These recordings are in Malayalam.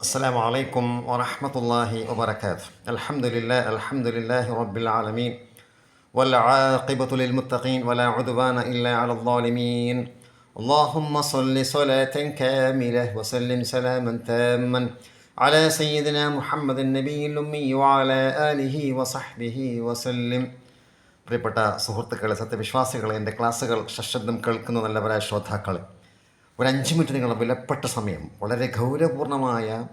السلام عليكم ورحمة الله وبركاته الحمد لله الحمد لله رب العالمين والعاقبة للمتقين ولا عدوان إلا على الظالمين اللهم صل صلاة كاملة وسلم سلاما تاما على سيدنا محمد النبي الأمي وعلى آله وصحبه وسلم പ്രിയപ്പെട്ട സുഹൃത്തുക്കളെ സത്യവിശ്വാസികളെ എൻ്റെ ക്ലാസ്സുകൾ സശബ്ദം കേൾക്കുന്ന നല്ലവരായ ശ്രോതാക്കളെ ഒരു അഞ്ച് മിനിറ്റ് നിങ്ങളുടെ വിലപ്പെട്ട സമയം വളരെ ഗൗരവപൂർണമായ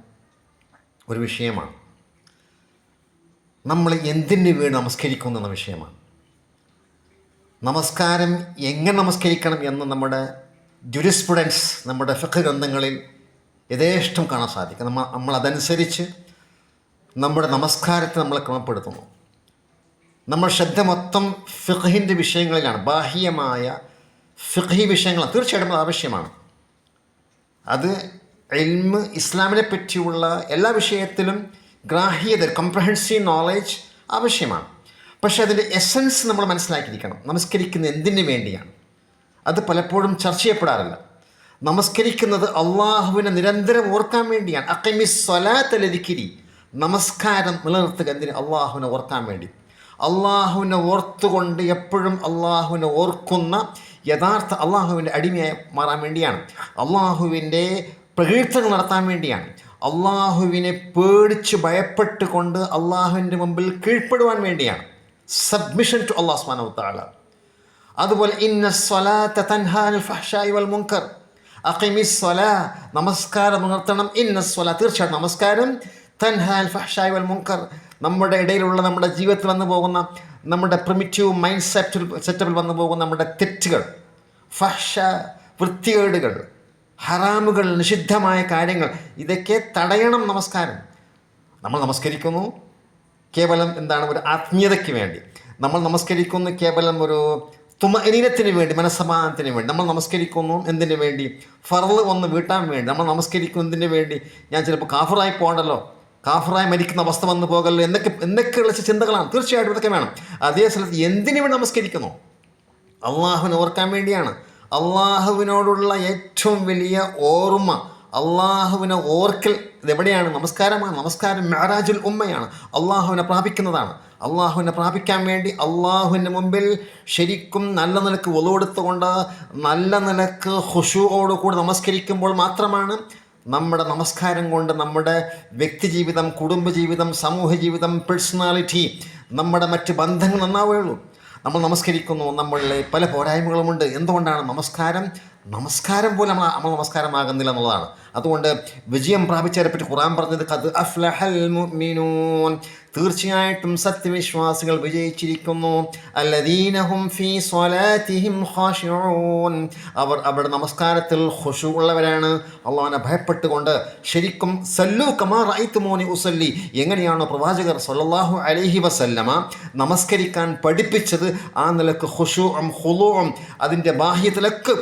ഒരു വിഷയമാണ്. നമ്മൾ എന്തിനു വേണ്ടി നമസ്കരിക്കുന്നു എന്ന വിഷയമാണ്. നമസ്കാരം എങ്ങനെ നമസ്കരിക്കണം എന്ന് നമ്മുടെ ജുരിസ്പ്രുഡൻസ് നമ്മുടെ ഫഖ് ഗ്രന്ഥങ്ങളിൽ യഥേഷ്ടം കാണാൻ സാധിക്കും. നമ്മൾ നമ്മൾ അതനുസരിച്ച് നമ്മുടെ നമസ്കാരത്തെ നമ്മൾ ക്രമപ്പെടുത്തുന്നു. നമ്മൾ ശ്രദ്ധ മൊത്തം ഫിഖിന്റെ വിഷയങ്ങളിലാണ്. ബാഹ്യമായ ഫിഖി വിഷയങ്ങൾ തീർച്ചയായിട്ടും ആവശ്യമാണ്. അത് എൽമ് ഇസ്ലാമിനെ പറ്റിയുള്ള എല്ലാ വിഷയത്തിലും ഗ്രാഹ്യത കംപ്രഹെൻസീവ് നോളേജ് ആവശ്യമാണ്. പക്ഷേ അതിന്റെ എസൻസ് നമ്മൾ മനസ്സിലാക്കിയിരിക്കണം. നമസ്കരിക്കുന്ന എന്തിനു വേണ്ടിയാണ്? അത് പലപ്പോഴും ചർച്ച ചെയ്യപ്പെടാറില്ല. നമസ്കരിക്കുന്നത് അള്ളാഹുവിനെ നിരന്തരം ഓർക്കാൻ വേണ്ടിയാണ്. അക്കമി സ്വലാത്തലരിക്കിരി നമസ്കാരം നിലനിർത്തുക എന്തിന്? അള്ളാഹുവിനെ ഓർക്കാൻ വേണ്ടി. അള്ളാഹുവിനെ ഓർത്തുകൊണ്ട് എപ്പോഴും അള്ളാഹുവിനെ ഓർക്കുന്ന യഥാർത്ഥ അള്ളാഹുവിന്റെ അടിമയായി മാറാൻ വേണ്ടിയാണ്. അള്ളാഹുവിന്റെ പ്രകീർത്തനം നടത്താൻ വേണ്ടിയാണ്. അള്ളാഹുവിനെ പേടിച്ച് ഭയപ്പെട്ട് കൊണ്ട് അള്ളാഹുവിന്റെ മുമ്പിൽ കീഴ്പ്പെടുവാൻ വേണ്ടിയാണ്. സബ്മിഷൻ ടു അള്ളാഹ് സ്മാന താല അതുപോലെ ഇന്ന സ്വലാത്ത വൽ മുങ്കർ അഖിമി സ്വലാ നമസ്കാരം ഉണർത്തണം. ഇന്ന സ്വല തീർച്ചയായിട്ടും നമസ്കാരം തൻഹാൽ ഫഹ്ഷായി വൽ മുങ്കർ നമ്മുടെ ഇടയിലുള്ള നമ്മുടെ ജീവിതത്തിൽ വന്നു പോകുന്ന നമ്മുടെ പ്രിമിറ്റീവ് മൈൻഡ് സെറ്റിൽ സെറ്റപ്പിൽ വന്നു പോകുന്ന നമ്മുടെ തെറ്റുകൾ ഫഷ വൃത്തികേടുകൾ ഹറാമുകൾ നിഷിദ്ധമായ കാര്യങ്ങൾ ഇതൊക്കെ തടയണം നമസ്കാരം. നമ്മൾ നമസ്കരിക്കുന്നു കേവലം എന്താണ് ഒരു ആത്മീയതയ്ക്ക് വേണ്ടി. നമ്മൾ നമസ്കരിക്കുന്നു കേവലം ഒരു തുമനീനത്തിന് വേണ്ടി മനസ്സമാധാനത്തിന് വേണ്ടി. നമ്മൾ നമസ്കരിക്കുന്നു എന്തിനു വേണ്ടി? ഫറൽ ഒന്ന് വീട്ടാൻ വേണ്ടി. നമ്മൾ നമസ്കരിക്കുന്നു എന്തിനു വേണ്ടി? ഞാൻ ചിലപ്പോൾ കാഫറായി പോകണ്ടല്ലോ. കാഫറായി മരിക്കുന്ന അവസ്ഥ വന്നു പോകല്ലോ എന്നൊക്കെ എന്നൊക്കെയുള്ള ചിന്തകളാണ്. തീർച്ചയായിട്ടും ഇതൊക്കെ വേണം. അതേ സ്ഥലത്ത് എന്തിനു വേണ്ടി നമസ്കരിക്കുന്നു? അള്ളാഹുവിനെ ഓർക്കാൻ വേണ്ടിയാണ്. അള്ളാഹുവിനോടുള്ള ഏറ്റവും വലിയ ഓർമ്മ അള്ളാഹുവിനെ ഓർക്കൽ ഇതെവിടെയാണ്? നമസ്കാരമാണ്. നമസ്കാരം മെഹറാജുൽ ഉമ്മയാണ്. അള്ളാഹുവിനെ പ്രാപിക്കുന്നതാണ്. അള്ളാഹുവിനെ പ്രാപിക്കാൻ വേണ്ടി അള്ളാഹുവിന്റെ മുമ്പിൽ ശരിക്കും നല്ല നിലയ്ക്ക് ഒതുവെടുത്തുകൊണ്ട് നല്ല നിലയ്ക്ക് ഹുഷുവോടുകൂടി നമസ്കരിക്കുമ്പോൾ മാത്രമാണ് നമ്മുടെ നമസ്കാരം കൊണ്ട് നമ്മുടെ വ്യക്തിജീവിതം കുടുംബജീവിതം സമൂഹ ജീവിതം പേഴ്സണാലിറ്റി നമ്മുടെ മറ്റ് ബന്ധങ്ങൾ നന്നാവുകയുള്ളൂ. നമ്മൾ നമസ്കരിക്കുന്നു നമ്മളിലെ പല പോരായ്മകളുമുണ്ട്. എന്തുകൊണ്ടാണ് നമസ്കാരം? നമസ്കാരം പോലും നമ്മൾ നമ്മൾ നമസ്കാരമാകുന്നില്ല എന്നുള്ളതാണ്. അതുകൊണ്ട് വിജയം പ്രാപിച്ചവരെ പറ്റി ഖുറാൻ പറഞ്ഞത് കത് അഫ്ലഹൽ മുഅ്മിനൂൻ. തീർച്ചയായിട്ടും സത്യവിശ്വാസികൾ വിജയിച്ചിരിക്കുന്നു. അല്ലദീനഹും ഫീ സ്വലാത്തിഹിം അവർ അവരുടെ നമസ്കാരത്തിൽ ഹുഷു ഉള്ളവരാണ്. അള്ളാഹനെ ഭയപ്പെട്ടുകൊണ്ട് ശരിക്കും സല്ലു കമാ റൈത്തുമോനി ഉസല്ലി. എങ്ങനെയാണോ പ്രവാചകർ സല്ലല്ലാഹു അലൈഹി വസല്ലമ നമസ്കരിക്കാൻ പഠിപ്പിച്ചത് ആ നിലയ്ക്ക് അം ഹുലോ അതിന്റെ ബാഹ്യത്തിലൊക്കെ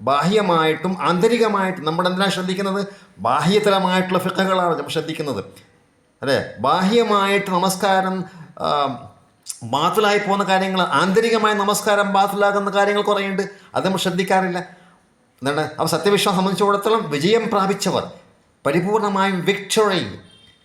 ബാഹ്യമായിട്ടും ആന്തരികമായിട്ടും നമ്മൾ എന്തിനാണ് ശ്രദ്ധിക്കുന്നത്? ബാഹ്യതലമായിട്ടുള്ള ഫിക്കകളാണ് നമ്മൾ ശ്രദ്ധിക്കുന്നത്. അല്ലേ? ബാഹ്യമായിട്ട് നമസ്കാരം ബാത്തിലായി പോകുന്ന കാര്യങ്ങൾ ആന്തരികമായ നമസ്കാരം ബാത്തിലാകുന്ന കാര്യങ്ങൾ കുറേയുണ്ട് അത് നമ്മൾ ശ്രദ്ധിക്കാറില്ല. എന്താണ്? അവ സത്യവിശ്വാസം സംബന്ധിച്ചിടത്തോളം വിജയം പ്രാപിച്ചവർ പരിപൂർണമായും വിക്ടറി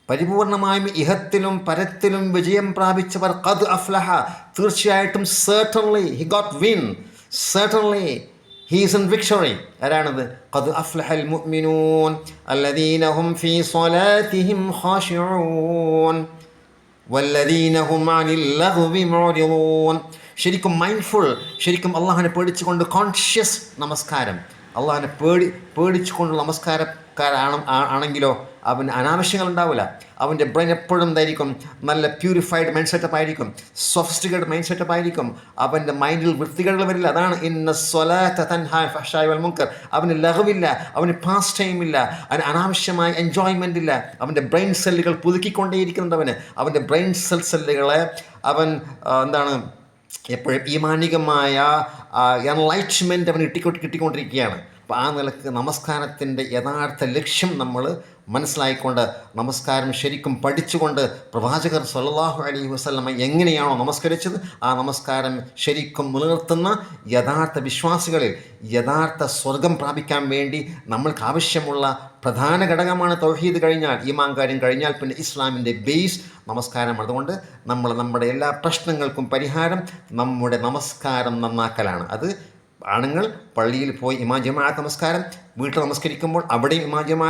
പരിപൂർണമായും ഇഹത്തിലും പരത്തിലും വിജയം പ്രാപിച്ചവർ കത് അഫ്ലഹ. തീർച്ചയായിട്ടും certainly he got win certainly he's in victory ആരാണത്? ഖദ് അഫ്ലഹൽ മുഅ്മിനൂൻ അല്ലദീനഹും ഫീ സ്വലാത്തിഹിം ഖാശിഊൻ വല്ലദീനഹും അനിൽ ലഗ്വി മുഅ്രിദൂൻ. ശരിക്കും മൈൻഡ്ഫുൾ ശരിക്കും അല്ലാഹുവിനെ പേടിച്ചുകൊണ്ട് കോൺഷ്യസ് നമസ്കാരം. അള്ളാഹിനെ പേടി പേടിച്ചുകൊണ്ട് നമസ്കാരക്കാരാണ് ആണെങ്കിലോ അവന് അനാവശ്യങ്ങൾ ഉണ്ടാവില്ല അവന്റെ ബ്രെയിൻ എപ്പോഴും എന്തായിരിക്കും? നല്ല പ്യൂരിഫൈഡ് മൈൻഡ് സെറ്റപ്പ് ആയിരിക്കും. സൊഫിസ്റ്റിക്കേറ്റഡ് മൈൻഡ് സെറ്റപ്പ് ആയിരിക്കും. അവന്റെ മൈൻഡിൽ വൃത്തികേടുകൾ വരില്ല. അതാണ് ഇന്ന സ്വലായ മുങ്കർ അവന് ലഹവില്ല അവന് പാസ് ഇല്ല അവന് അനാവശ്യമായ എൻജോയ്മെന്റ് ഇല്ല. അവന്റെ ബ്രെയിൻ സെല്ലുകൾ പുതുക്കിക്കൊണ്ടേയിരിക്കുന്നുണ്ട് അവന്റെ ബ്രെയിൻ സെൽ സെല്ലുകളെ അവൻ എന്താണ് എപ്പോഴും ഈമാനികമായ എൻലൈറ്റ്മെന്റ് അവന് കിട്ടിക്കൊ കിട്ടിക്കൊണ്ടിരിക്കുകയാണ്. അപ്പോൾ ആ നിലയ്ക്ക് നമസ്കാരത്തിന്റെ യഥാർത്ഥ ലക്ഷ്യം നമ്മൾ മനസ്സിലായിക്കൊണ്ട് നമസ്കാരം ശരിക്കും പഠിച്ചുകൊണ്ട് പ്രവാചകർ സല്ലാഹു അലൈഹി വസല്ലമ എങ്ങനെയാണോ നമസ്കരിച്ചത് ആ നമസ്കാരം ശരിക്കും നിലനിർത്തുന്ന യഥാർത്ഥ വിശ്വാസികളിൽ യഥാർത്ഥ സ്വർഗം പ്രാപിക്കാൻ വേണ്ടി നമ്മൾക്ക് ആവശ്യമുള്ള പ്രധാന ഘടകമാണ് തൗഹീദ് കഴിഞ്ഞാൽ ഈമാൻ കാര്യം കഴിഞ്ഞാൽ പിന്നെ ഇസ്ലാമിന്റെ ബേസ് നമസ്കാരം. അതുകൊണ്ട് നമ്മൾ നമ്മുടെ എല്ലാ പ്രശ്നങ്ങൾക്കും പരിഹാരം നമ്മുടെ നമസ്കാരം നന്നാക്കലാണ്. അത് ആണുങ്ങൾ പള്ളിയിൽ പോയി ഇമാ ജമാഅത്ത് നമസ്കാരം വീട്ടിൽ നമസ്കരിക്കുമ്പോൾ അവിടെയും ഇമാ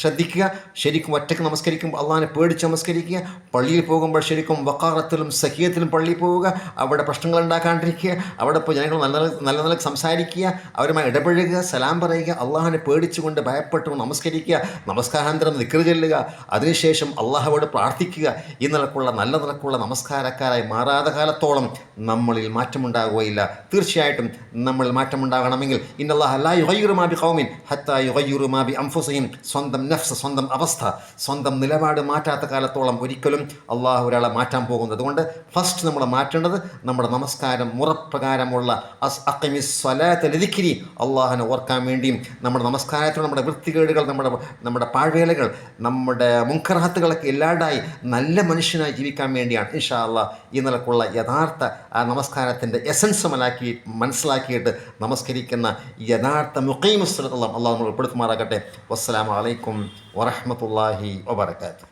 ശ്രദ്ധിക്കുക. ശരിക്കും ഒറ്റയ്ക്ക് നമസ്കരിക്കുമ്പോൾ അള്ളാഹിനെ പേടിച്ച് നമസ്കരിക്കുക. പള്ളിയിൽ പോകുമ്പോൾ ശരിക്കും വക്കാറത്തിലും സഖിയത്തിലും പള്ളിയിൽ പോവുക. അവിടെ പ്രശ്നങ്ങൾ ഉണ്ടാക്കാണ്ടിരിക്കുക. അവിടെ പോയി ജനങ്ങൾ നല്ല നല്ല നല്ല സംസാരിക്കുക. അവരുമായി ഇടപഴകുക സലാം പറയുക അള്ളാഹിനെ പേടിച്ചുകൊണ്ട് ഭയപ്പെട്ടു നമസ്കരിക്കുക നമസ്കാരാന്തരം നിക്കറ് ചെല്ലുക അതിനുശേഷം അള്ളാഹുവോട് പ്രാർത്ഥിക്കുക ഈ നിലക്കുള്ള നല്ല നിലക്കുള്ള നമസ്കാരക്കാരായി മാറാതെ കാലത്തോളം നമ്മളിൽ മാറ്റമുണ്ടാകുകയില്ല തീർച്ചയായിട്ടും നമ്മളിൽ മാറ്റമുണ്ടാകണമെങ്കിൽ ഇന്നല്ലാഹ് അല്ലാ യുഹൈറുമാബി മാ ബി ഖൗമിൻ ഹത്താ അംഫുസയും സ്വന്തം നഫ്സ് സ്വന്തം അവസ്ഥ സ്വന്തം നിലപാട് മാറ്റാത്ത കാലത്തോളം ഒരിക്കലും അള്ളാഹു ഒരാളെ മാറ്റാൻ പോകുന്നത്. അതുകൊണ്ട് ഫസ്റ്റ് നമ്മൾ മാറ്റേണ്ടത് നമ്മുടെ നമസ്കാരം മുറപ്രകാരമുള്ള അസ് അക്കമി സ്വലാത്ത ലതിക്കിരി അള്ളാഹിനെ ഓർക്കാൻ വേണ്ടിയും നമ്മുടെ നമസ്കാരത്തിൽ നമ്മുടെ വൃത്തികേടുകൾ നമ്മുടെ നമ്മുടെ പാഴ്വേലകൾ നമ്മുടെ മുൻകർഹത്തുകളൊക്കെ ഇല്ലാണ്ടായി നല്ല മനുഷ്യനായി ജീവിക്കാൻ വേണ്ടിയാണ് ഇൻഷാ അള്ളാഹ് ഈ നിലക്കുള്ള യഥാർത്ഥ ആ നമസ്കാരത്തിന്റെ എസൻസ് മനലാക്കി മനസ്സിലാക്കിയിട്ട് നമസ്കരിക്കുന്ന യഥാർത്ഥ മുഖീമുസ്ലം അള്ളാഹ് നമ്മൾ ഉൾപ്പെടുത്തുമാറാകട്ടെ. വസ്സലാമു അലൈക്കും വറഹ്മത്തുള്ളാഹി വബർക്കാത്തു